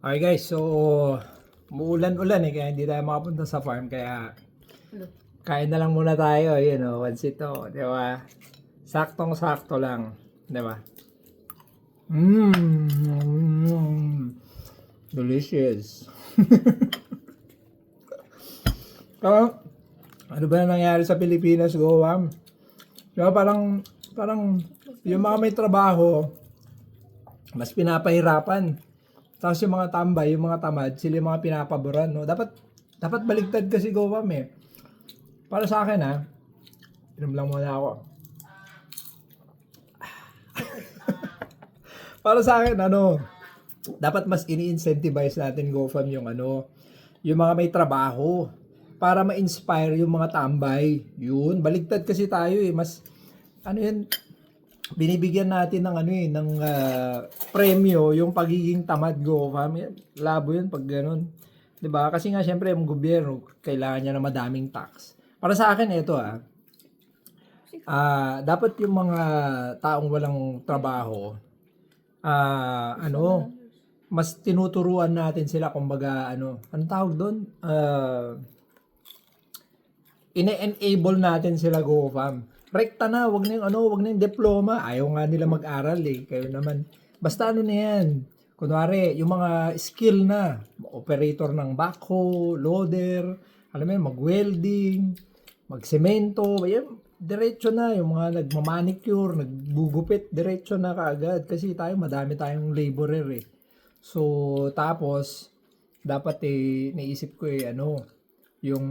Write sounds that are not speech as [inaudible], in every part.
Okay guys, so muulan-ulan eh, kaya hindi tayo makapunta sa farm, kaya kain na lang muna tayo, yun o, once ito, di ba? Saktong-sakto lang, di ba? Mmm, delicious. [laughs] Kaya, ano ba na nangyari sa Pilipinas, Goam? Diba parang, parang, yung mga may trabaho, mas pinapahirapan. Tapos yung mga tambay, yung mga tamad, sila yung mga pinapaboran, no? Dapat, dapat baligtad kasi Goam eh. Para sa akin ha, inom lang muna ako. [laughs] Para sa akin, ano, dapat mas ini-incentivize natin GoFam yung ano, yung mga may trabaho para ma-inspire yung mga tambay. Yun, baligtad kasi tayo eh, mas ano yun, binibigyan natin ng ano eh, ng ah, premyo yung pagiging tamad GoFam. Yan, Labo yun pag ganun. 'Di ba? Kasi nga syempre yung gobyerno kailangan niya ng madaming tax. Para sa akin ito ah. Ah, dapat yung mga taong walang trabaho ah ano mas tinuturuan natin sila kumbaga ano ang tawag doon Ah, ine-enable natin sila GoFam. Rekta na, wag na yung ano, wag na yung diploma. Ayaw nga nila mag-aral eh. Kayo naman. Basta ano na yan. Kunwari, yung mga skill na, operator ng backhoe, loader, alam mo yun, mag-welding, mag-semento, yan, diretso na. Yung mga nagmamanicure, naggugupit, diretso na kaagad. Kasi tayo, madami tayong laborer eh. So, tapos, dapat eh, naisip ko eh, ano, yung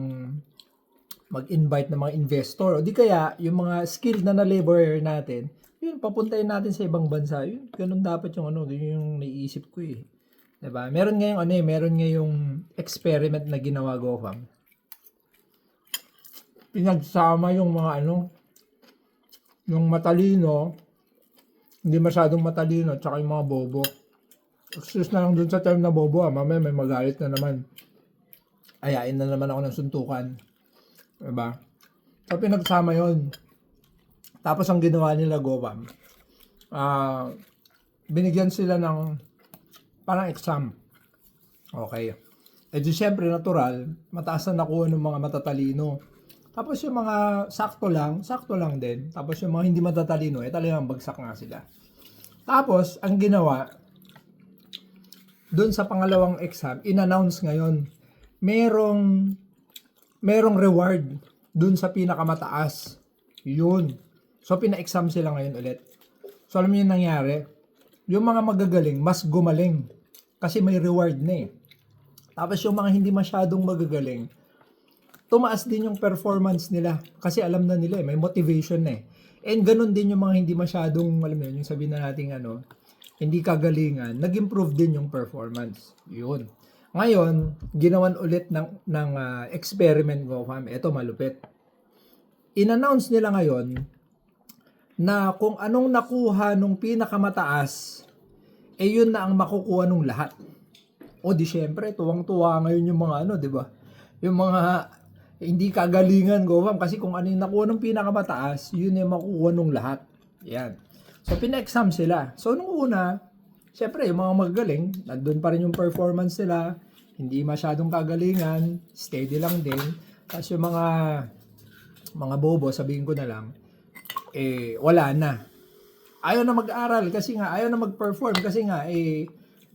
mag-invite ng mga investor. O di kaya, yung mga skilled na na laborer natin, yun, papuntayin natin sa ibang bansa. Yun, ganun dapat yung ano, yun yung naiisip ko eh. 'Di ba? Meron ngayong ano eh, meron ngayong experiment na ginawa GoFam. Pinagsama yung mga ano, yung matalino, hindi masyadong matalino, tsaka yung mga bobo. Excuse na lang dun sa term na bobo ah, mamaya may magalit na naman. Ayain na naman ako ng suntukan. Diba? So, pinagsama yon Tapos, ang ginawa nila, Gobam, ah, binigyan sila ng parang exam. Okay. Eh di syempre, natural, mataas na nakuha ng mga matatalino. Tapos yung mga sakto lang, sakto lang din. Tapos yung mga hindi matatalino, eh talagang bagsak nga sila. Tapos, ang ginawa, doon sa pangalawang exam, in-announce ngayon, merong merong reward dun sa pinakamataas. Yun. So, pina-exam sila ngayon ulit. So, alam niyo yung nangyari? Yung mga magagaling, mas gumaling. Kasi may reward na eh. Tapos yung mga hindi masyadong magagaling, tumaas din yung performance nila. Kasi alam na nila eh, may motivation na eh. And ganun din yung mga hindi masyadong, alam mo yun, yung sabihin na natin ano, hindi kagalingan, nag-improve din yung performance. Yun. Ngayon, ginawan ulit ng, ng ah, experiment ko, fam. Ito, malupit. In-announce nila ngayon na kung anong nakuha nung pinakamataas, eh yun na ang makukuha nung lahat. O di syempre, tuwang-tuwa ngayon yung mga ano, di ba? Yung mga hindi kagalingan, fam. Kasi kung ano yung nakuha nung pinakamataas, yun yung makukuha nung lahat. Yan. So, pina-exam sila. So, nung una, Siyempre, yung mga magagaling, nandun pa rin yung performance nila, hindi masyadong kagalingan, steady lang din. Tapos yung mga mga bobo, sabihin ko na lang, eh, wala na. Ayaw na mag-aral kasi nga, ayaw na mag-perform kasi nga, eh,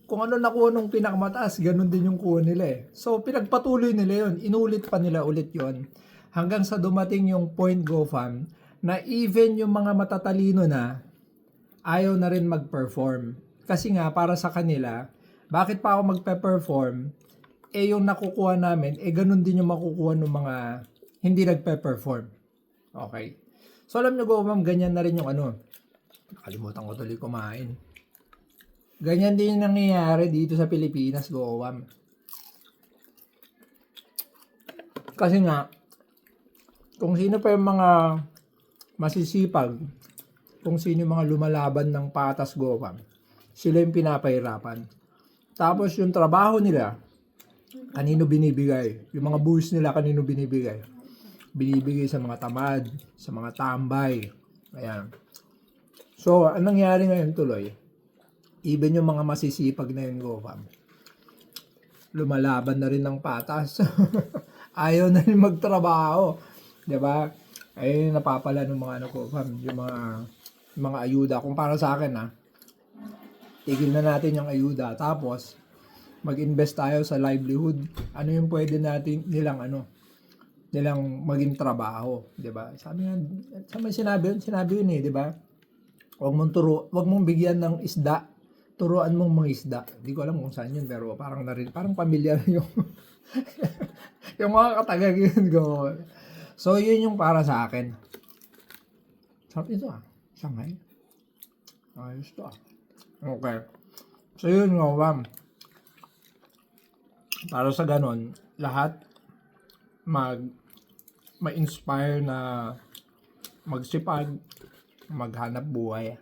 kung ano nakuha nung pinakamataas, ganun din yung kuha nila eh. So, pinagpatuloy nila yon inulit pa nila ulit yon hanggang sa dumating yung point go fam na even yung mga matatalino na, ayaw na rin mag-perform. Kasi nga, para sa kanila, bakit pa ako magpe-perform? Eh, yung nakukuha namin, eh, ganun din yung makukuha ng mga hindi nagpe-perform. Okay. So, alam nyo go, ma'am, ganyan na rin yung ano. Kalimutan ko tuloy kumain. Ganyan din yung nangyayari dito sa Pilipinas, go, ma'am. Kasi nga, kung sino pa yung mga masisipag, kung sino yung mga lumalaban ng patas, go, ma'am sila yung pinapahirapan. Tapos yung trabaho nila, kanino binibigay? Yung mga buwis nila, kanino binibigay? Binibigay sa mga tamad, sa mga tambay. Ayan. So, anong nangyari ngayon tuloy? Even yung mga masisipag na yung GoFam, lumalaban na rin ng patas. [laughs] Ayaw na rin magtrabaho. 'Di ba? Ay napapala ng mga ano ko, fam, yung mga mga ayuda kung para sa akin ha. Tigil na natin yung ayuda tapos mag-invest tayo sa livelihood. Ano yung pwede natin nilang ano nilang maging trabaho, 'di ba? Sabi nga, sa may sinabi yun, sinabi yun eh, 'di ba? Huwag mong turo, huwag mong bigyan ng isda. Turuan mong mga isda. Hindi ko alam kung saan yun, pero parang narin, parang pamilyar [laughs] yung yung mga katagag yun ko. So, yun yung para sa akin. Sarap ito ah. Shanghai. Ayos to ah. Okay. So, yun nga, ma'am. Para sa ganon, lahat mag ma-inspire na magsipag, maghanap buhay.